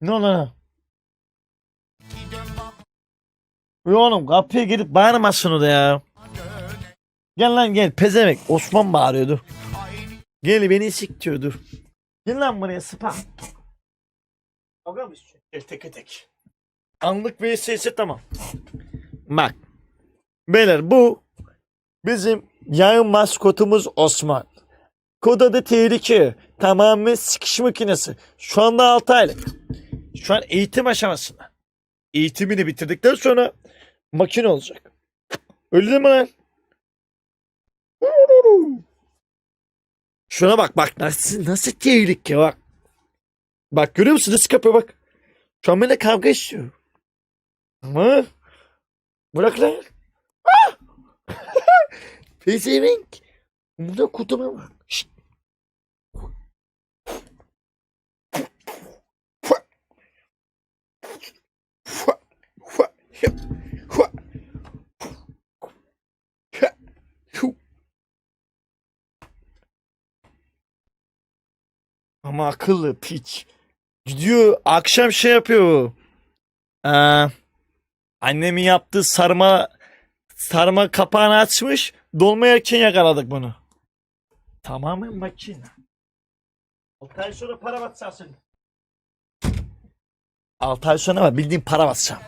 Ne lan? Yo oğlum kapıya gidip bağırmasın o da ya. Gel lan gel pezemek. Osman bağırıyordu. Gel beni siktiyordu. Gel lan buraya sıpa. Kavga mı istiyorsun? Tek tek. Anlık VSS tamam. Bak. Beyler bu bizim yayın maskotumuz Osman. Kod adı tehlike. Tamamen sikiş makinesi. Şu anda 6 aylık. Şu an eğitim aşamasında. Eğitimini bitirdikten sonra makine olacak. Öyle değil mi lan? Şuna bak bak nasıl nasıl tehlike bak. Bak görüyor musun nasıl kapıyor bak. Şu an benimle kavga istiyor. Ama bırak lan. Ah! Pezevenk. Burada kutuma bak. Şşt. Ama akıllı piç. Gidiyor akşam şey yapıyor. Ee, annemin yaptığı sarma sarma kapağını açmış. Dolma yerken yakaladık bunu. Tamamen makine. 6 ay sonra para basacaksın. 6 ay sonra var bildiğin para basacağım.